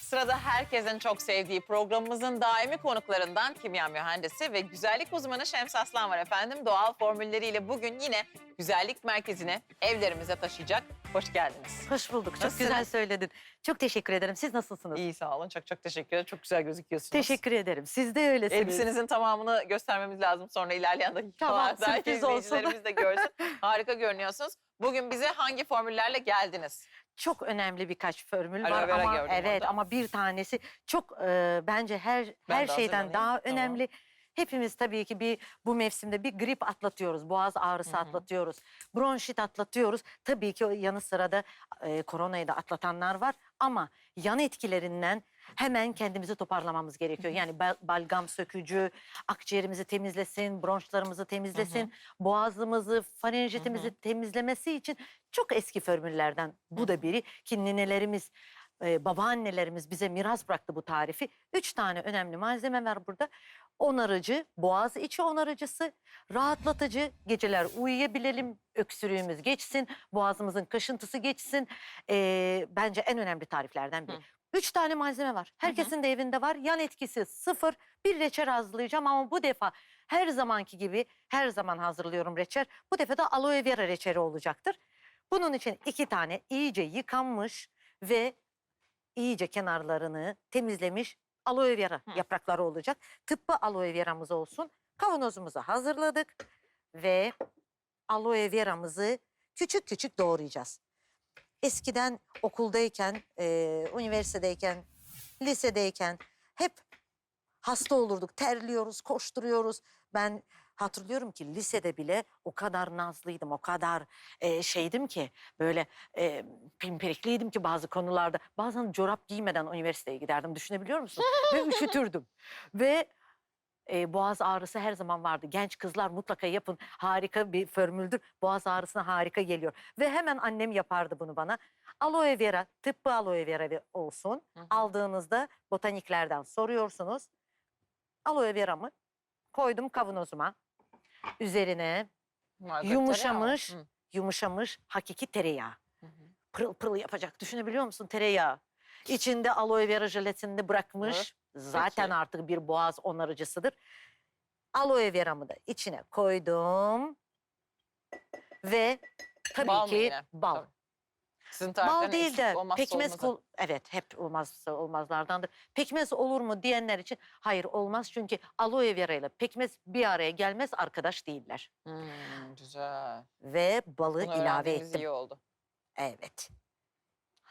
Sırada herkesin çok sevdiği programımızın daimi konuklarından kimya mühendisi ve güzellik uzmanı Şems Aslan var efendim. Doğal formülleriyle bugün yine güzellik merkezine evlerimize taşıyacak. Hoş geldiniz. Hoş bulduk. Çok güzel söyledin. Çok teşekkür ederim. Siz nasılsınız? İyi sağ olun. Çok çok teşekkür ederim. Çok güzel gözüküyorsunuz. Teşekkür ederim. Siz de öylesiniz. Elbisenizin tamamını göstermemiz lazım sonra ilerleyen dakikalarda. Tamam, sürpriz olsun. izleyicilerimiz de görsün. Harika görünüyorsunuz. Bugün bize hangi formüllerle geldiniz? Çok önemli birkaç formül Aloe var vera ama gördüm evet orada. ama bir tanesi çok e, bence her Ben her de şeyden hazırlanayım. daha Tamam. önemli. Hepimiz tabii ki bir bu mevsimde bir grip atlatıyoruz, boğaz ağrısı atlatıyoruz, bronşit atlatıyoruz. Tabii ki o yanı sıra da e, koronayı da atlatanlar var ama yan etkilerinden hemen kendimizi toparlamamız gerekiyor. Yani bal- balgam sökücü, akciğerimizi temizlesin, bronşlarımızı temizlesin, boğazımızı, farenjitimizi temizlemesi için çok eski formüllerden bu da biri ki ninelerimiz e, babaannelerimiz bize miras bıraktı bu tarifi. Üç tane önemli malzeme var burada. Onarıcı, boğaz içi onarıcısı, rahatlatıcı, geceler uyuyabilelim, öksürüğümüz geçsin, boğazımızın kaşıntısı geçsin. E, bence en önemli tariflerden biri. Üç tane malzeme var. Herkesin de evinde var. Yan etkisi sıfır. Bir reçel hazırlayacağım ama bu defa her zamanki gibi her zaman hazırlıyorum reçel. Bu defa da aloe vera reçeli olacaktır. Bunun için iki tane iyice yıkanmış ve iyice kenarlarını temizlemiş aloe vera yaprakları olacak. Tıbbı aloe veramız olsun. Kavanozumuzu hazırladık ve aloe veramızı küçük küçük doğrayacağız. Eskiden okuldayken, e, üniversitedeyken, lisedeyken hep hasta olurduk, terliyoruz, koşturuyoruz. Ben hatırlıyorum ki lisede bile o kadar nazlıydım, o kadar e, şeydim ki böyle e, pimpirikliydim ki bazı konularda. Bazen çorap giymeden üniversiteye giderdim düşünebiliyor musun? Ve üşütürdüm. Ve e, boğaz ağrısı her zaman vardı. Genç kızlar mutlaka yapın. Harika bir formüldür. Boğaz ağrısına harika geliyor. Ve hemen annem yapardı bunu bana. Aloe vera, tıbbı aloe vera ve- olsun. Hı hı. Aldığınızda botaniklerden soruyorsunuz. Aloe veramı koydum kavanozuma. Üzerine Marka Yumuşamış. tereyağı. Hı. yumuşamış hakiki tereyağı. Hı hı. Pırıl pırıl yapacak. Düşünebiliyor musun tereyağı? İçinde aloe vera jelatini bırakmış. Evet. Zaten Peki. artık bir boğaz onarıcısıdır. Aloe veramı da içine koydum. Ve tabii Bal mı ki yine? bal. Tabii. Sizin Bal tariflerin değil de pekmez kul evet hep olmazsa olmazlardandır. Pekmez olur mu diyenler için hayır olmaz çünkü aloe vera ile pekmez bir araya gelmez arkadaş değiller. Hmm, güzel. Ve balı Bunu ilave öğrendiğimiz ettim. iyi oldu. Evet.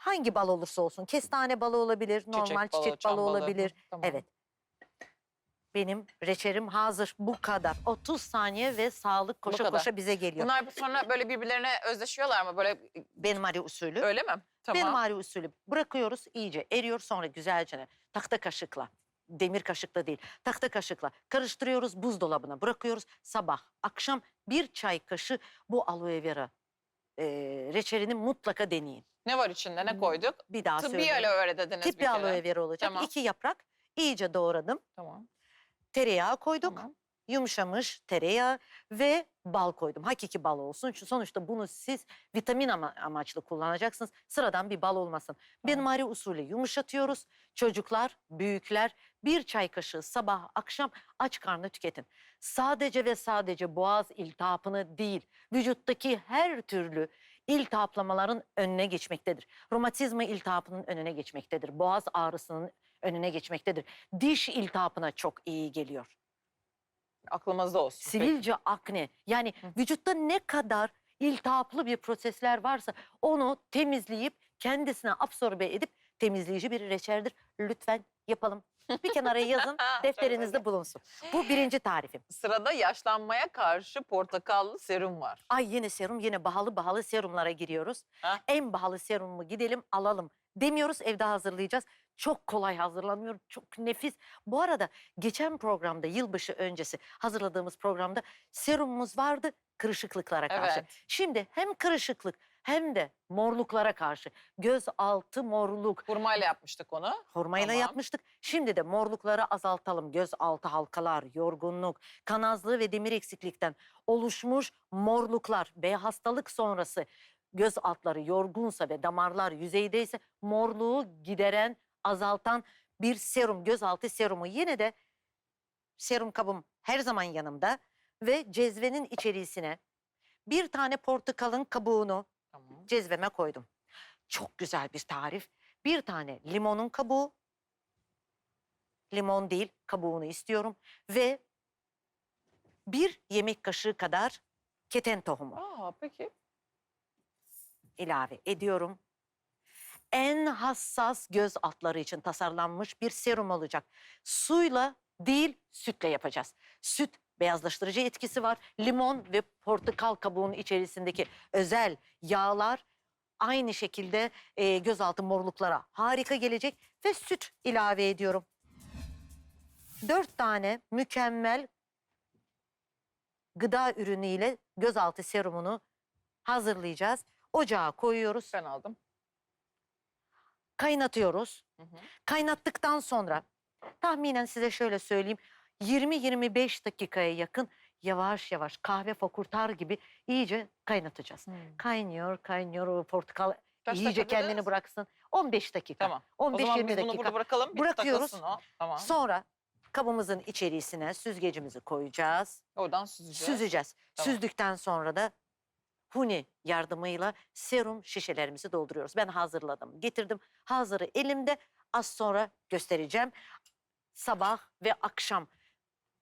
Hangi bal olursa olsun kestane balı olabilir, normal balı, çiçek çam balı balı. olabilir. Tamam. Evet. Benim reçelim hazır bu kadar. 30 saniye ve sağlık koşa kadar. koşa bize geliyor. Bunlar sonra böyle birbirlerine özleşiyorlar mı? Böyle Benim ari usulü. öyle mi? Tamam. Benim ari usulü. Bırakıyoruz iyice eriyor sonra güzelce tahta kaşıkla. Demir kaşıkla değil. Tahta kaşıkla karıştırıyoruz buzdolabına bırakıyoruz. Sabah akşam bir çay kaşığı bu aloe vera e, reçelini mutlaka deneyin. Ne var içinde? Ne koyduk? Bir daha Tıbbi söyleyeyim. aloe vera dediniz bir Tıbbi kere. aloe vera olacak. Tamam. İki yaprak iyice doğradım. Tamam. Tereyağı koyduk. Tamam. Yumuşamış tereyağı ve bal koydum. Hakiki bal olsun. Çünkü sonuçta bunu siz vitamin ama, amaçlı kullanacaksınız. Sıradan bir bal olmasın. Benim ari usulü yumuşatıyoruz. Çocuklar, büyükler bir çay kaşığı sabah akşam aç karnına tüketin. Sadece ve sadece boğaz iltihapını değil, vücuttaki her türlü iltihaplamaların önüne geçmektedir. Romatizma iltihapının önüne geçmektedir. Boğaz ağrısının önüne geçmektedir. Diş iltihapına çok iyi geliyor. Aklımızda olsun. Sivilce, akne yani vücutta ne kadar iltihaplı bir prosesler varsa onu temizleyip kendisine absorbe edip temizleyici bir reçeldir. Lütfen yapalım. Bir kenara yazın, defterinizde bulunsun. Bu birinci tarifim. Sırada yaşlanmaya karşı portakallı serum var. Ay yine serum, yine pahalı pahalı serumlara giriyoruz. Ha? En pahalı serumu gidelim alalım demiyoruz evde hazırlayacağız. Çok kolay hazırlanıyor, çok nefis. Bu arada geçen programda yılbaşı öncesi hazırladığımız programda serumumuz vardı kırışıklıklara karşı. Evet. Şimdi hem kırışıklık hem de morluklara karşı göz altı morluk Hurmayla yapmıştık onu. hurmayla Tamam. yapmıştık. Şimdi de morlukları azaltalım. Göz altı halkalar, yorgunluk, kan azlığı ve demir eksiklikten oluşmuş morluklar ve hastalık sonrası göz altları yorgunsa ve damarlar yüzeydeyse morluğu gideren azaltan bir serum, gözaltı serumu. Yine de serum kabım her zaman yanımda ve cezvenin içerisine bir tane portakalın kabuğunu Tamam. cezveme koydum. Çok güzel bir tarif. Bir tane limonun kabuğu, limon değil kabuğunu istiyorum ve bir yemek kaşığı kadar keten tohumu Aa peki. İlave ediyorum. En hassas göz altları için tasarlanmış bir serum olacak. Suyla değil sütle yapacağız. Süt beyazlaştırıcı etkisi var. Limon ve portakal kabuğunun içerisindeki özel yağlar aynı şekilde e, gözaltı morluklara harika gelecek ve süt ilave ediyorum. Dört tane mükemmel gıda ürünüyle gözaltı serumunu hazırlayacağız. Ocağa koyuyoruz, Ben aldım. kaynatıyoruz. Hı hı. Kaynattıktan sonra tahminen size şöyle söyleyeyim 20-25 dakikaya yakın yavaş yavaş kahve fokurtar gibi iyice kaynatacağız. Kaynıyor, kaynıyor o portakal Kaç iyice kendini dediniz? bıraksın. 15 dakika. Tamam. O 15-20 zaman biz bunu dakika. burada bırakalım. Bir Bırakıyoruz. o. Tamam. Sonra kabımızın içerisine süzgecimizi koyacağız. Oradan süzeceğiz. Süzeceğiz. Tamam. Süzdükten sonra da huni yardımıyla serum şişelerimizi dolduruyoruz. Ben hazırladım, getirdim. Hazırı elimde. Az sonra göstereceğim. Sabah ve akşam.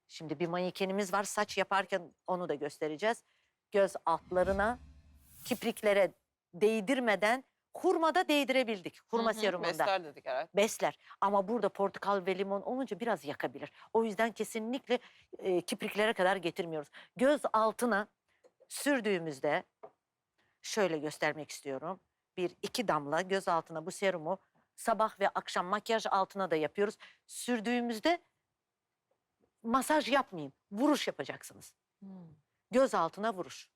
Şimdi bir mankenimiz var. Saç yaparken onu da göstereceğiz. Göz altlarına, kipriklere değdirmeden hurmada değdirebildik. Hurma Hı hı, serumunda Besler dedik herhalde. besler. Ama burada portakal ve limon olunca biraz yakabilir. O yüzden kesinlikle e, kipriklere kadar getirmiyoruz. Göz altına sürdüğümüzde şöyle göstermek istiyorum. Bir iki damla göz altına bu serumu sabah ve akşam makyaj altına da yapıyoruz. Sürdüğümüzde masaj yapmayın. Vuruş yapacaksınız. Göz altına vuruş.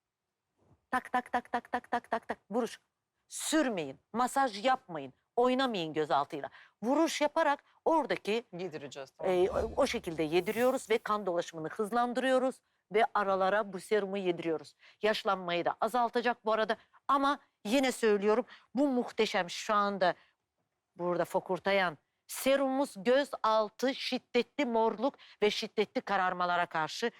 Tak tak tak tak tak tak tak tak vuruş. Sürmeyin, masaj yapmayın, oynamayın göz altıyla. Vuruş yaparak oradaki Yedireceğiz. Tamam. e, o- o şekilde yediriyoruz ve kan dolaşımını hızlandırıyoruz ve aralara bu serumu yediriyoruz. Yaşlanmayı da azaltacak bu arada ama yine söylüyorum bu muhteşem şu anda burada fokurtayan serumumuz göz altı şiddetli morluk ve şiddetli kararmalara karşı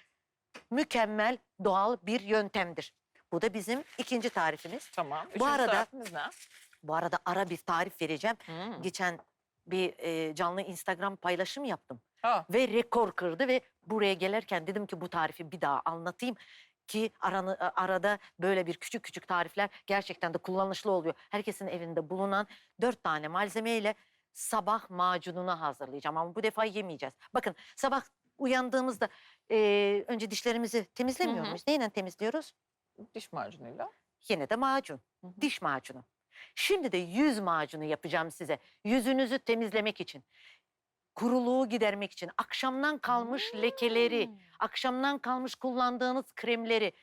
mükemmel doğal bir yöntemdir. Bu da bizim ikinci tarifimiz. Tamam. bu Üçüncü arada- tarifimiz ne? Bu arada ara bir tarif vereceğim. Hmm. Geçen bir e, canlı Instagram paylaşım yaptım Ha, ve rekor kırdı ve buraya gelirken dedim ki bu tarifi bir daha anlatayım ki aranı, arada böyle bir küçük küçük tarifler gerçekten de kullanışlı oluyor. Herkesin evinde bulunan dört tane malzemeyle sabah macununu hazırlayacağım ama bu defa yemeyeceğiz. Bakın sabah uyandığımızda e, önce dişlerimizi temizlemiyor muyuz? Neyle temizliyoruz? diş macunuyla. Yine de macun, Hı hı. diş macunu. Şimdi de yüz macunu yapacağım size. Yüzünüzü temizlemek için. Kuruluğu gidermek için. Akşamdan kalmış lekeleri, Hmm. akşamdan kalmış kullandığınız kremleri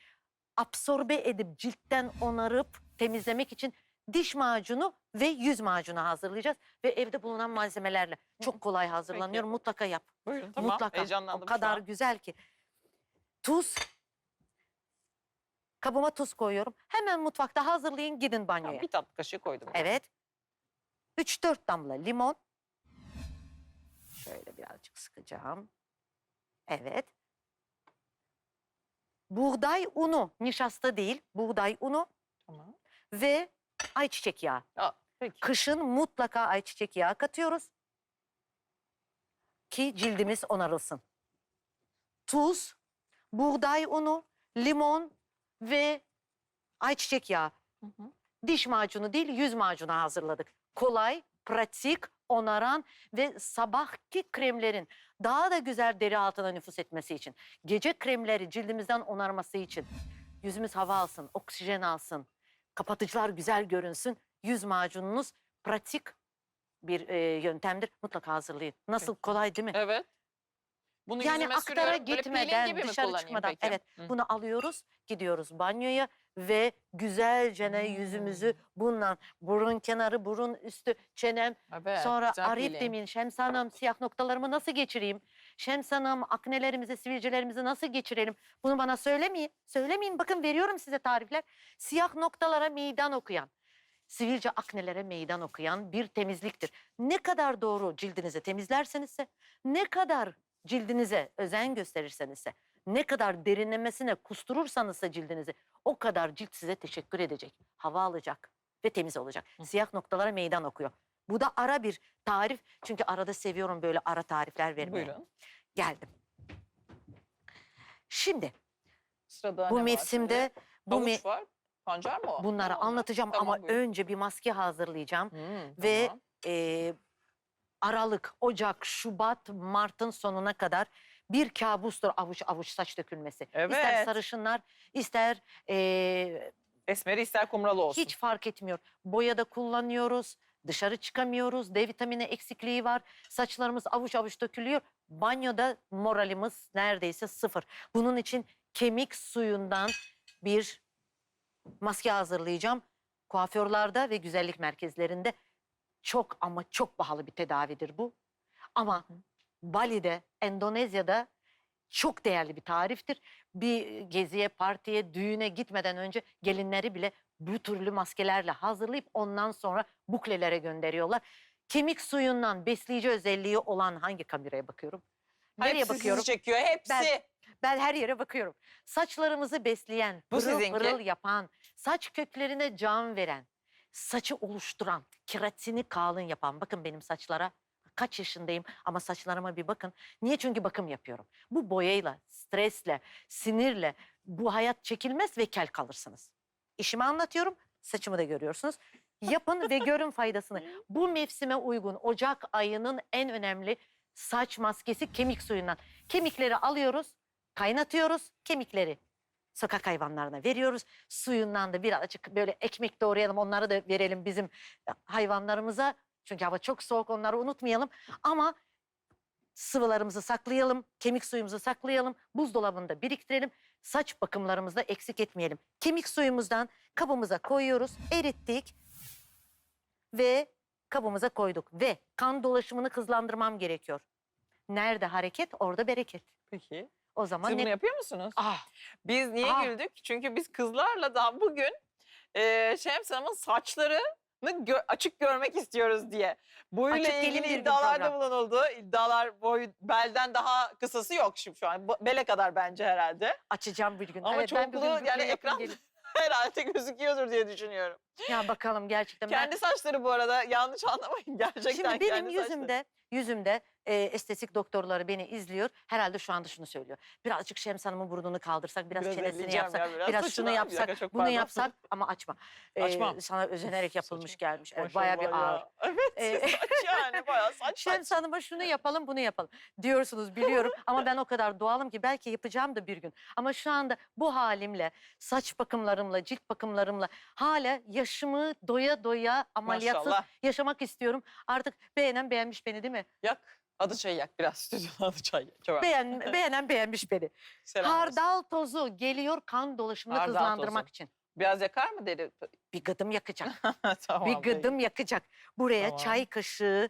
absorbe edip ciltten onarıp temizlemek için diş macunu ve yüz macunu hazırlayacağız ve evde bulunan malzemelerle. Çok kolay hazırlanıyor. Mutlaka yap. Buyurun tamam. Mutlaka. O kadar güzel ki. Tuz. Kabıma tuz koyuyorum. Hemen mutfakta hazırlayın gidin banyoya. Tamam, bir tatlı kaşığı koydum. Evet. 3-4 damla limon. Şöyle birazcık sıkacağım. Evet. Buğday unu, nişasta değil, buğday unu Tamam. ve ayçiçek yağı. Aa, peki. Kışın mutlaka ayçiçek yağı katıyoruz ki cildimiz onarılsın. Tuz, buğday unu, limon ve ayçiçek yağı. Hı hı. Diş macunu değil yüz macunu hazırladık. Kolay, pratik, onaran ve sabahki kremlerin daha da güzel deri altına nüfus etmesi için, gece kremleri cildimizden onarması için, yüzümüz hava alsın, oksijen alsın, kapatıcılar güzel görünsün, yüz macununuz pratik bir e, yöntemdir. Mutlaka hazırlayın. Nasıl kolay değil mi? Evet. Bunu Yani yüzüme aktara sürüyorum. Böyle peeling gitmeden, gibi mi dışarı kullanayım çıkmadan, peki? evet. Hı. Bunu alıyoruz, gidiyoruz banyoya ve güzelce Hmm. yüzümüzü bununla burun kenarı, burun üstü, çenem. Evet, sonra güzel peeling. demin Şems Hanım siyah noktalarımı nasıl geçireyim? Şems Hanım aknelerimizi, sivilcelerimizi nasıl geçirelim? Bunu bana söylemeyin. Söylemeyin bakın veriyorum size tarifler. Siyah noktalara meydan okuyan, sivilce aknelere meydan okuyan bir temizliktir. Ne kadar doğru cildinizi temizlersenizse, ne kadar cildinize özen gösterirsenizse, ne kadar derinlemesine kusturursanızsa cildinizi o kadar cilt size teşekkür edecek, hava alacak ve temiz olacak. Hı. Siyah noktalara meydan okuyor. Bu da ara bir tarif. Çünkü arada seviyorum böyle ara tarifler vermeyi. Buyurun. Geldim. Şimdi Sırada bu var mevsimde şimdi? bu me- var. Pancar mı o? bunları Ne o? anlatacağım Tamam, ama buyurun. önce bir maske hazırlayacağım. Hmm, ve tamam. e, Aralık, Ocak, Şubat, Mart'ın sonuna kadar bir kabustur avuç avuç saç dökülmesi. İster Evet. sarışınlar, ister e, Esmeri ister kumralı olsun. hiç fark etmiyor. Boyada kullanıyoruz, dışarı çıkamıyoruz, D vitamini eksikliği var, saçlarımız avuç avuç dökülüyor. Banyoda moralimiz neredeyse sıfır. Bunun için kemik suyundan bir maske hazırlayacağım. Kuaförlerde ve güzellik merkezlerinde çok ama çok pahalı bir tedavidir bu. Ama Bali'de, Endonezya'da çok değerli bir tariftir. Bir geziye, partiye, düğüne gitmeden önce gelinleri bile bu türlü maskelerle hazırlayıp ondan sonra buklelere gönderiyorlar. Kemik suyundan besleyici özelliği olan hangi kameraya bakıyorum? Nereye Hepsi bakıyorum? sizi çekiyor. Hepsi. Ben- Ben her yere bakıyorum. Saçlarımızı besleyen, Bu pırıl sizinki. pırıl yapan, saç köklerine can veren, saçı oluşturan, keratini kalın yapan. Bakın benim saçlara kaç yaşındayım ama saçlarıma bir bakın. Niye? Çünkü bakım yapıyorum. Bu boyayla, stresle, sinirle bu hayat çekilmez ve kel kalırsınız. İşimi anlatıyorum, saçımı da görüyorsunuz. Yapın ve görün faydasını. Bu mevsime uygun Ocak ayının en önemli saç maskesi kemik suyundan. Kemikleri alıyoruz, kaynatıyoruz, kemikleri sokak hayvanlarına veriyoruz. Suyundan da birazcık böyle ekmek doğrayalım, onları da verelim bizim e, hayvanlarımıza. Çünkü hava çok soğuk, onları unutmayalım. Ama sıvılarımızı saklayalım, kemik suyumuzu saklayalım, buzdolabında biriktirelim. Saç bakımlarımızda eksik etmeyelim. Kemik suyumuzdan kabımıza koyuyoruz, erittik ve kabımıza koyduk. Ve kan dolaşımını hızlandırmam gerekiyor. Nerede hareket, orada bereket. Peki. O zaman Siz ne? bunu yapıyor musunuz? Ah, Biz niye Aa. güldük? Çünkü biz kızlarla daha bugün e, Şems Hanım'ın saçlarını gö- açık görmek istiyoruz diye. Boyuyla Açık ilgili iddialarda bulunuldu. İddialar boy belden daha kısası yok şimdi şu an. Bele kadar bence herhalde. açacağım bir gün. Ama evet, çoklu, yani ekran-. Herhalde gözüküyordur diye düşünüyorum. Ya bakalım gerçekten. ben- Kendi saçları bu arada yanlış anlamayın gerçekten. Şimdi benim kendi saçları. yüzümde, yüzümde e, estetik doktorları beni izliyor. Herhalde şu anda şunu söylüyor. Birazcık Şems Hanım'ın burnunu kaldırsak, biraz, çenesini elleyeceğim yapsak, ya, biraz biraz saçını şunu al. Bir yapsak, dakika, çok bunu pardon. yapsak ama açma. E, Açmam. sana özenerek yapılmış Saçım. gelmiş. Evet, bayağı bir Maşallah ya. ağır. Evet saç yani bayağı saç saç. Şems Hanım'a şunu yapalım, bunu yapalım diyorsunuz biliyorum. ama ben o kadar doğalım ki belki yapacağım da bir gün. Ama şu anda bu halimle, saç bakımlarımla, cilt bakımlarımla hala yaşımı doya doya ameliyatsız Maşallah. yaşamak istiyorum. Artık beğenen beğenmiş beni değil mi? Yak. Adı çayı yak biraz stüdyoda adı çay yak. Çok Beğen, beğenen beğenmiş beni. Selam olsun. Hardal tozu geliyor kan dolaşımını Hardal hızlandırmak tozu. için. Biraz yakar mı deri? Bir gıdım yakacak. tamam. bir peki. gıdım yakacak. Buraya Tamam. çay kaşığı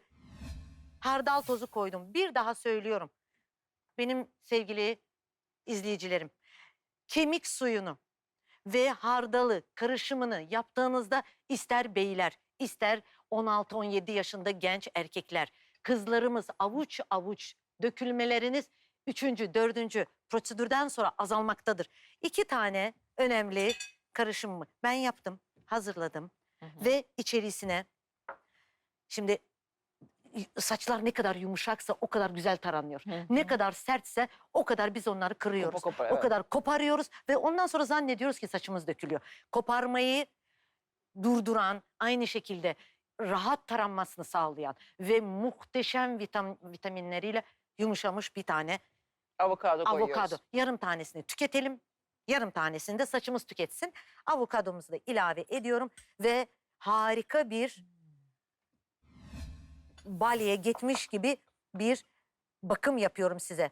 hardal tozu koydum. Bir daha söylüyorum. Benim sevgili izleyicilerim. Kemik suyunu ve hardalı karışımını yaptığınızda ister beyler, ister 16-17 yaşında genç erkekler, kızlarımız avuç avuç dökülmeleriniz üçüncü, dördüncü prosedürden sonra azalmaktadır. İki tane önemli karışımı ben yaptım, hazırladım Hı hı. ve içerisine şimdi saçlar ne kadar yumuşaksa o kadar güzel taranıyor. Hı Ne kadar sertse o kadar biz onları kırıyoruz. Kopa kopa, O evet. kadar koparıyoruz ve ondan sonra zannediyoruz ki saçımız dökülüyor. Koparmayı durduran, aynı şekilde rahat taranmasını sağlayan ve muhteşem vitam, vitaminleriyle yumuşamış bir tane Avokado koyuyoruz. avokado. Yarım tanesini tüketelim. Yarım tanesini de saçımız tüketsin. Avokadomuzu da ilave ediyorum ve harika bir Bali'ye gitmiş gibi bir bakım yapıyorum size.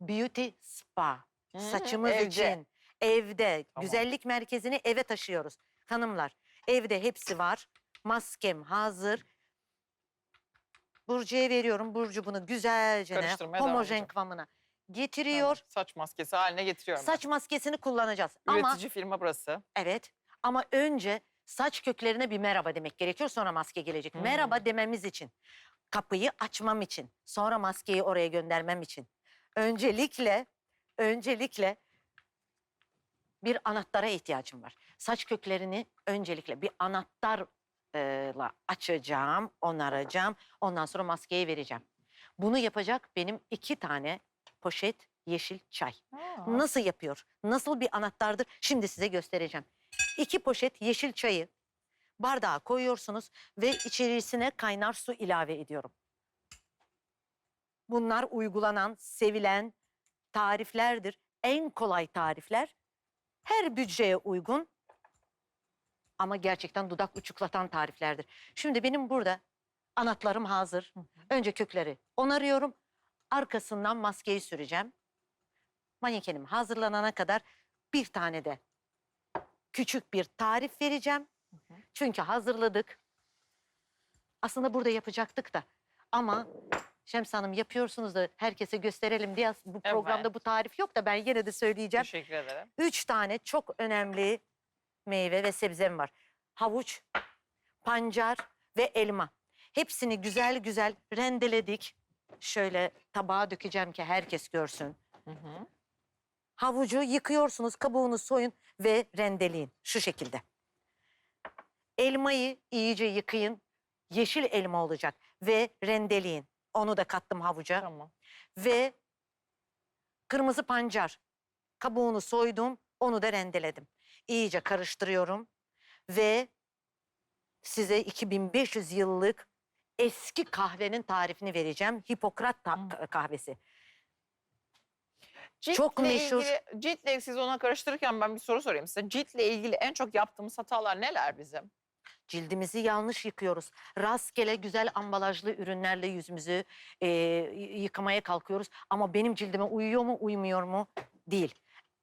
Beauty spa. Hı, Saçımız evde. için evde Tamam. güzellik merkezini eve taşıyoruz. Hanımlar evde hepsi var. Maskem hazır. Burcu'ya veriyorum. Burcu bunu güzelce homojen kıvamına getiriyor. Saç maskesi haline getiriyorum. ben. Saç maskesini kullanacağız. Ama Üretici firma burası. evet ama önce saç köklerine bir merhaba demek gerekiyor. Sonra maske gelecek. Hmm. Merhaba dememiz için, kapıyı açmam için, sonra maskeyi oraya göndermem için. Öncelikle, öncelikle bir anahtara ihtiyacım var. Saç köklerini öncelikle bir anahtarla açacağım, onaracağım. Ondan sonra maskeyi vereceğim. Bunu yapacak benim iki tane poşet yeşil çay. Nasıl yapıyor? Nasıl bir anahtardır? Şimdi size göstereceğim. İki poşet yeşil çayı bardağa koyuyorsunuz ve içerisine kaynar su ilave ediyorum. Bunlar uygulanan, sevilen tariflerdir. En kolay tarifler. Her bütçeye uygun ama gerçekten dudak uçuklatan tariflerdir. Şimdi benim burada anahtarım hazır. Önce kökleri onarıyorum. Arkasından maskeyi süreceğim. Manikenim hazırlanana kadar bir tane de küçük bir tarif vereceğim. hı. Çünkü hazırladık. Aslında burada yapacaktık da. Ama Şems Hanım yapıyorsunuz da herkese gösterelim diye bu programda Evet. bu tarif yok da ben yine de söyleyeceğim. Teşekkür ederim. Üç tane çok önemli meyve ve sebzem var. Havuç, pancar ve elma. Hepsini güzel güzel rendeledik. Şöyle tabağa dökeceğim ki herkes görsün. Hı hı. Havucu yıkıyorsunuz, kabuğunu soyun ve rendeleyin şu şekilde. Elmayı iyice yıkayın. Yeşil elma olacak ve rendeleyin. Onu da kattım havuca Tamam. ve kırmızı pancar kabuğunu soydum, onu da rendeledim. İyice karıştırıyorum ve size 2500 yıllık eski kahvenin tarifini vereceğim. Hipokrat ta- kahvesi. Ciltle Çok meşhur. Ilgili, ciltle siz ona karıştırırken ben bir soru sorayım size. Ciltle ilgili en çok yaptığımız hatalar neler bizim? Cildimizi yanlış yıkıyoruz. Rastgele güzel ambalajlı ürünlerle yüzümüzü e, yıkamaya kalkıyoruz. Ama benim cildime uyuyor mu uymuyor mu? Değil.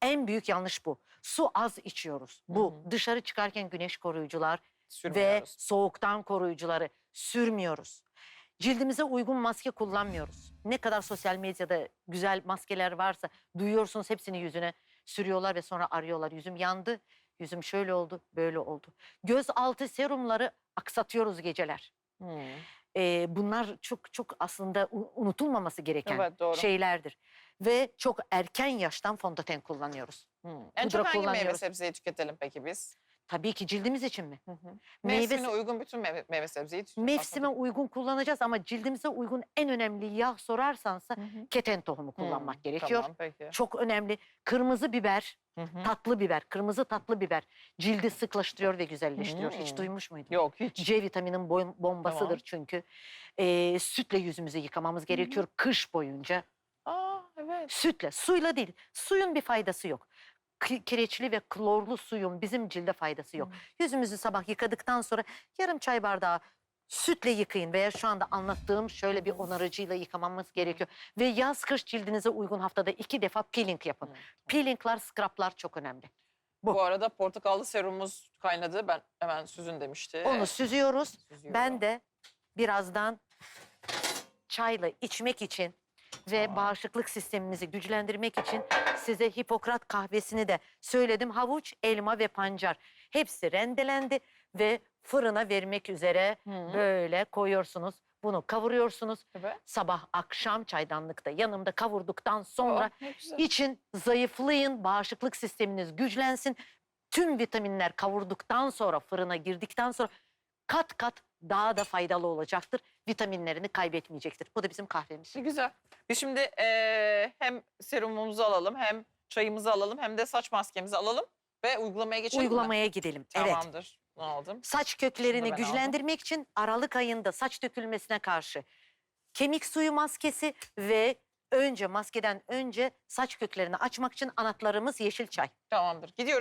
En büyük yanlış bu. Su az içiyoruz. Bu Hı hı. dışarı çıkarken güneş koruyucular, ve soğuktan koruyucuları sürmüyoruz. Cildimize uygun maske kullanmıyoruz. Ne kadar sosyal medyada güzel maskeler varsa duyuyorsunuz hepsini yüzüne sürüyorlar ve sonra arıyorlar. Yüzüm yandı, yüzüm şöyle oldu, böyle oldu. Göz altı serumları aksatıyoruz geceler. Hmm. Ee, bunlar çok çok aslında unutulmaması gereken Evet doğru. şeylerdir. Ve çok erken yaştan fondöten kullanıyoruz. Hmm. En pudra çok hangi meyve sebzeyi tüketelim peki biz? Tabii ki cildimiz için mi? Hı hı. Meyve Mevsimine uygun bütün meyve, meyve sebzeyi. Mevsime uygun kullanacağız ama cildimize uygun en önemli yağ sorarsansa Hı hı. keten tohumu kullanmak Hmm, gerekiyor. Tamam peki. Çok önemli. Kırmızı biber, Hı hı. tatlı biber, kırmızı tatlı biber cildi sıklaştırıyor ve güzelleştiriyor. Hiç Hmm. duymuş muydun? Yok hiç. C vitaminin bombasıdır Tamam. çünkü. Ee, sütle yüzümüzü yıkamamız gerekiyor kış boyunca. Aa evet. Sütle, suyla değil. Suyun bir faydası yok. Ki- Kireçli ve klorlu suyun bizim cilde faydası yok. Hmm. Yüzümüzü sabah yıkadıktan sonra yarım çay bardağı sütle yıkayın veya şu anda anlattığım şöyle bir onarıcıyla yıkamamız gerekiyor. Ve yaz kış cildinize uygun haftada iki defa peeling yapın. Hı. Peelingler, scrublar çok önemli. Bu. Bu arada portakallı serumumuz kaynadı. Ben hemen süzün demişti. Onu süzüyoruz. Süzüyorum. Ben de birazdan çayla içmek için ve Tamam. bağışıklık sistemimizi güçlendirmek için size Hipokrat kahvesini de söyledim. Havuç, elma ve pancar hepsi rendelendi ve fırına vermek üzere Hı. böyle koyuyorsunuz. Bunu kavuruyorsunuz. Evet. Sabah akşam çaydanlıkta yanımda kavurduktan sonra Aa, güzel. için zayıflayın, bağışıklık sisteminiz güçlensin. Tüm vitaminler kavurduktan sonra, fırına girdikten sonra kat kat daha da faydalı olacaktır. Vitaminlerini kaybetmeyecektir. Bu da bizim kahvemiz. Ne güzel. Biz şimdi eee, hem serumumuzu alalım hem çayımızı alalım hem de saç maskemizi alalım ve uygulamaya geçelim mi? Uygulamaya gidelim. Evet. Tamamdır. Aldım. Saç köklerini Şunu ben güçlendirmek için Aralık ayında saç dökülmesine karşı kemik suyu maskesi ve önce maskeden önce saç köklerini açmak için anahtarımız yeşil çay. Tamamdır. Gidiyoruz.